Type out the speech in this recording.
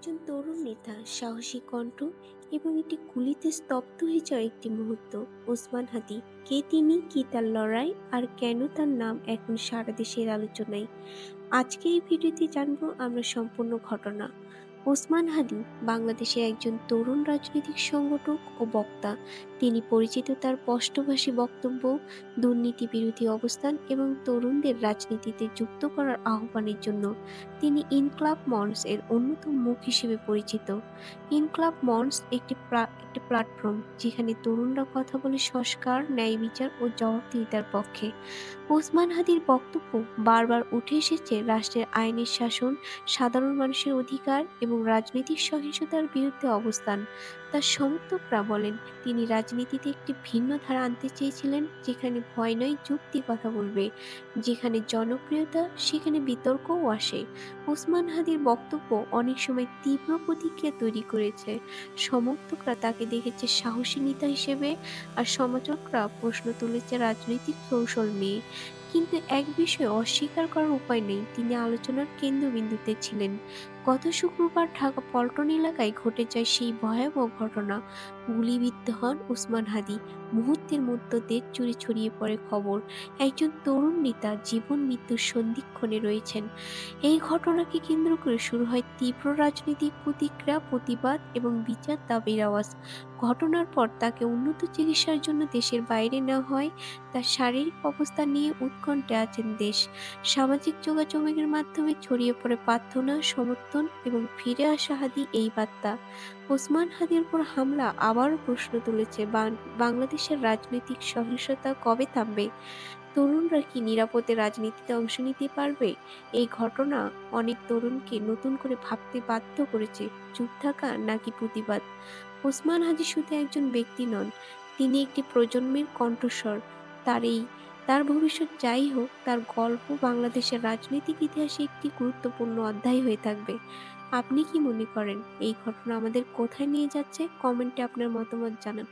একজন তরুণ নেতা, সাহসী কণ্ঠ এবং এটি গুলিতে স্তব্ধ হয়ে যাওয়া একটি মুহূর্ত। ওসমান হাদি, কে তিনি, কি তার লড়াই, আর কেন তার নাম এখন সারা দেশের আলোচনায়? আজকে এই ভিডিওতে জানব আমরা সম্পূর্ণ ঘটনা। ওসমান হাদি বাংলাদেশের একজন তরুণ রাজনৈতিক সংগঠক ও বক্তা। তিনি পরিচিত তার স্পষ্টভাষী বক্তব্য, দুর্নীতি বিরোধী অবস্থান এবং তরুণদের রাজনীতিতে যুক্ত করার আহ্বানের জন্য তিনি ইনক্লাব মঞ্চ এর অন্যতম মুখ হিসেবে পরিচিত। ইনক্লাব মঞ্চ একটি একটি প্ল্যাটফর্ম যেখানে তরুণরা কথা বলে সংস্কার, ন্যায় বিচার ও জবাবদিহিতার পক্ষে। ওসমান হাদির বক্তব্য বারবার উঠে এসেছে রাষ্ট্রের আইনের শাসন, সাধারণ মানুষের অধিকার এবং রাজনৈতিক সহিংসতার বিরুদ্ধে অবস্থান। তার সমর্থকরা বলেন, তিনি রাজনীতিতে একটি ভিন্ন ধারা আনতে চেয়েছিলেন, যেখানে ভয় নয়, যুক্তি কথা বলবে। যেখানে জনপ্রিয়তা, সেখানে বিতর্কও আসে। ওসমান হাদির বক্তব্য অনেক সময় তীব্র প্রতিক্রিয়া তৈরি করেছে। সমর্থকরা তাকে দেখেছে সাহসী নেতা হিসেবে, আর সমালোচকরা প্রশ্ন তুলেছে রাজনৈতিক কৌশল নিয়ে। কিন্তু এক বিষয়ে অস্বীকার করার উপায় নেই। তিনি আলোচনার কেন্দ্রবিন্দুতে ছিলেন। গত শুক্রবার ঢাকা পল্টন এলাকায় ঘটে যায় সেই ভয়াবহ ঘটনা। গুলিবিদ্ধ হন উসমান হাদি। মুহূর্তের মধ্যে দেশ জুড়ে ছড়িয়ে পড়ে খবর। একজন তরুণ নেতা জীবন মৃত্যুর সন্ধিক্ষণে রয়েছেন। এই ঘটনাকে কেন্দ্র করে শুরু হয় তীব্র রাজনৈতিক প্রতিক্রিয়া, প্রতিবাদ এবং বিচার দাবির আওয়াজ। ঘটনার পর তাকে উন্নত চিকিৎসার জন্য দেশের বাইরে নেওয়া হয়। তার শারীরিক অবস্থা নিয়ে উৎকণ্ঠে আছেন দেশ। সামাজিক যোগাযোগের মাধ্যমে ছড়িয়ে পড়ে প্রার্থনা, সমর্থন এবং ফিরে আসা হাদি এই বার্তা। ওসমান হাদির উপর হামলা আবারও প্রশ্ন তুলেছে বাংলাদেশের রাজনৈতিক সহিংসতা কবে থামবে? তরুণরা কি নিরাপদে রাজনীতিতে অংশ নিতে পারবে? এই ঘটনা অনেক তরুণকে নতুন করে ভাবতে বাধ্য করেছে। চুপ থাকা নাকি প্রতিবাদ? ওসমান হাদি শুধু একজন ব্যক্তি নন, তিনি একটি প্রজন্মের কণ্ঠস্বর। তার এই তার ভবিষ্যৎ যাই হোক, তার গল্প বাংলাদেশের রাজনৈতিক ইতিহাসে একটি গুরুত্বপূর্ণ অধ্যায় হয়ে থাকবে। আপনি কি মনে করেন, এই ঘটনা আমাদের কোথায় নিয়ে যাচ্ছে? কমেন্টে আপনার মতামত জানান।